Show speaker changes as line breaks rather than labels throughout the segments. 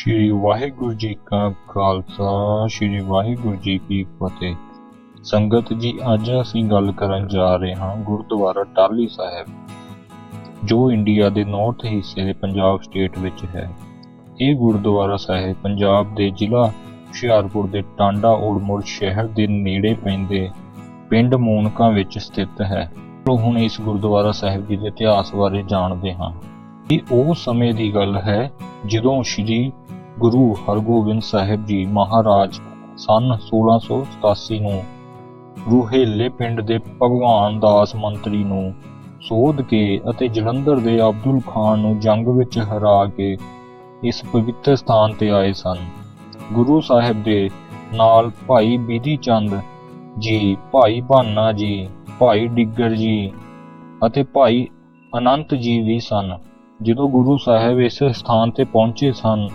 ਸ਼੍ਰੀ ਵਾਹਿਗੁਰੂ ਜੀ ਕਾ ਖਾਲਸਾ, ਸ਼੍ਰੀ ਵਾਹਿਗੁਰੂ ਜੀ ਕੀ ਫਤਿਹ। ਸੰਗਤ ਜੀ, ਅੱਜ ਅਸੀਂ ਗੱਲ ਕਰਨ ਜਾ ਰਹੇ ਹਾਂ ਗੁਰਦੁਆਰਾ ਟਾਹਲੀ ਸਾਹਿਬ, ਜੋ ਇੰਡੀਆ ਦੇ ਨਾਰਥ ਹਿੱਸੇ ਦੇ ਪੰਜਾਬ ਸਟੇਟ ਵਿੱਚ ਹੈ। ਇਹ ਗੁਰਦੁਆਰਾ ਸਾਹਿਬ ਪੰਜਾਬ ਦੇ ਜ਼ਿਲ੍ਹਾ ਹੁਸ਼ਿਆਰਪੁਰ ਦੇ ਟਾਂਡਾ ਓੜਮੁੜ ਸ਼ਹਿਰ ਦੇ ਨੇੜੇ ਪੈਂਦੇ ਪਿੰਡ ਮੂਨਕਾਂ ਵਿੱਚ ਸਥਿਤ ਹੈ। ਸੋ ਹੁਣ ਇਸ ਗੁਰਦੁਆਰਾ ਸਾਹਿਬ ਜੀ ਦੇ ਇਤਿਹਾਸ ਬਾਰੇ ਜਾਣਦੇ ਹਾਂ। ਇਹ ਉਹ ਸਮੇਂ ਦੀ ਗੱਲ ਹੈ ਜਦੋਂ ਸ੍ਰੀ ਗੁਰੂ ਹਰਗੋਬਿੰਦ ਸਾਹਿਬ ਜੀ ਮਹਾਰਾਜ ਸਨ 1687 ਨੂੰ ਰੂਹੇਲੇ ਪਿੰਡ ਦੇ ਭਗਵਾਨ ਦਾਸ ਮੰਤਰੀ ਨੂੰ ਸੋਧ ਕੇ ਅਤੇ ਜਲੰਧਰ ਦੇ ਅਬਦੁਲ ਖਾਨ ਨੂੰ ਜੰਗ ਵਿੱਚ ਹਰਾ ਕੇ ਇਸ ਪਵਿੱਤਰ ਸਥਾਨ ਤੇ ਆਏ ਸਨ। ਗੁਰੂ ਸਾਹਿਬ ਦੇ ਨਾਲ ਭਾਈ ਬੀਧੀ ਚੰਦ ਜੀ, ਭਾਈ ਭਾਨਾ ਜੀ, ਭਾਈ ਡਿੱਗਰ ਜੀ ਅਤੇ ਭਾਈ ਅਨੰਤ ਜੀ ਵੀ ਸਨ। ਜਦੋਂ ਗੁਰੂ ਸਾਹਿਬ ਇਸ ਸਥਾਨ ਤੇ ਪਹੁੰਚੇ ਸਨ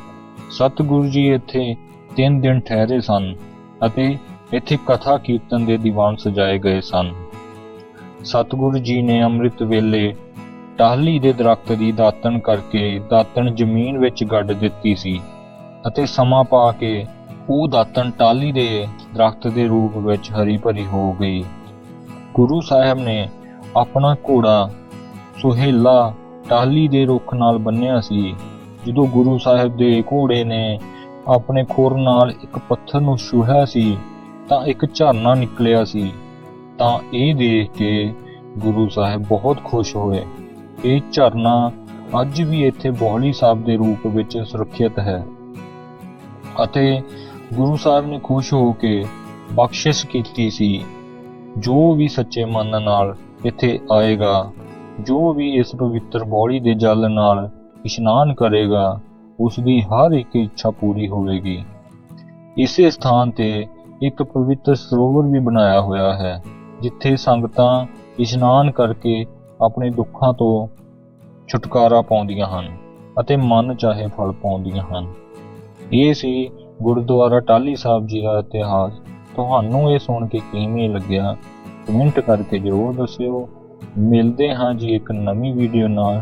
ਸਤਿਗੁਰੂ ਜੀ ਇੱਥੇ 3 ਦਿਨ ਠਹਿਰੇ ਸਨ ਅਤੇ ਇੱਥੇ ਕਥਾ ਕੀਰਤਨ ਦੇ ਦੀਵਾਨ ਸਜਾਏ ਗਏ ਸਨ। ਸਤਿਗੁਰੂ ਜੀ ਨੇ ਅੰਮ੍ਰਿਤ ਵੇਲੇ ਟਾਹਲੀ ਦੇ ਦਰਖਤ ਦੀ ਦਾਤਣ ਕਰਕੇ ਦਾਤਣ ਜ਼ਮੀਨ ਵਿੱਚ ਗੱਡ ਦਿੱਤੀ ਸੀ ਅਤੇ ਸਮਾਂ ਪਾ ਕੇ ਉਹ ਦਾਤਣ ਟਾਹਲੀ ਦੇ ਦਰਖਤ ਦੇ ਰੂਪ ਵਿੱਚ ਹਰੀ ਭਰੀ ਹੋ ਗਈ। ਗੁਰੂ ਸਾਹਿਬ ਨੇ ਆਪਣਾ ਘੋੜਾ ਸੁਹੇਲਾ ਟਾਹਲੀ ਦੇ ਰੁੱਖ ਨਾਲ ਬੰਨਿਆ ਸੀ। ਜਦੋਂ ਗੁਰੂ ਸਾਹਿਬ ਦੇ ਘੋੜੇ ਨੇ ਆਪਣੇ ਖੁਰ ਨਾਲ ਇੱਕ ਪੱਥਰ ਨੂੰ ਛੂਹਿਆ ਸੀ, ਤਾਂ ਇੱਕ ਝਰਨਾ ਨਿਕਲਿਆ ਸੀ। ਤਾਂ ਇਹ ਦੇਖ ਕੇ ਗੁਰੂ ਸਾਹਿਬ ਬਹੁਤ ਖੁਸ਼ ਹੋਏ। ਇਹ ਝਰਨਾ ਅੱਜ ਵੀ ਇੱਥੇ ਬੋਹਲੀ ਸਾਹਿਬ ਦੇ ਰੂਪ ਵਿੱਚ ਸੁਰੱਖਿਅਤ ਹੈ। ਅਤੇ ਗੁਰੂ ਸਾਹਿਬ ਨੇ ਖੁਸ਼ ਹੋ ਕੇ ਬਖਸ਼ਿਸ਼ ਕੀਤੀ ਸੀ। ਜੋ ਵੀ ਸੱਚੇ ਮਨ ਨਾਲ ਇੱਥੇ ਆਏਗਾ, ਜੋ ਵੀ ਇਸ ਪਵਿੱਤਰ ਬੋਲੀ ਦੇ ਜਲ ਨਾਲ ਇਸ਼ਨਾਨ ਕਰੇਗਾ ਉਸ ਦੀ ਹਰ ਇੱਕ ਇੱਛਾ ਪੂਰੀ ਹੋਵੇਗੀ। ਇਸੇ ਸਥਾਨ ਤੇ ਇੱਕ ਪਵਿੱਤਰ ਸਰੋਵਰ ਵੀ ਬਣਾਇਆ ਹੋਇਆ ਹੈ, ਜਿੱਥੇ ਸੰਗਤਾਂ ਇਸ਼ਨਾਨ ਕਰਕੇ ਆਪਣੇ ਦੁੱਖਾਂ ਤੋਂ ਛੁਟਕਾਰਾ ਪਾਉਂਦੀਆਂ ਹਨ ਅਤੇ ਮਨ ਚਾਹੇ ਫਲ ਪਾਉਂਦੀਆਂ ਹਨ। ਇਹ ਸੀ ਗੁਰਦੁਆਰਾ ਟਾਹਲੀ ਸਾਹਿਬ ਜੀ ਦਾ ਇਤਿਹਾਸ। ਤੁਹਾਨੂੰ ਇਹ ਸੁਣ ਕੇ ਕਿਵੇਂ ਲੱਗਿਆ? ਕਮੈਂਟ ਕਰਕੇ ਜ਼ਰੂਰ ਦੱਸਿਓ। ਮਿਲਦੇ ਹਾਂ ਜੀ ਇੱਕ ਨਵੀਂ ਵੀਡੀਓ ਨਾਲ।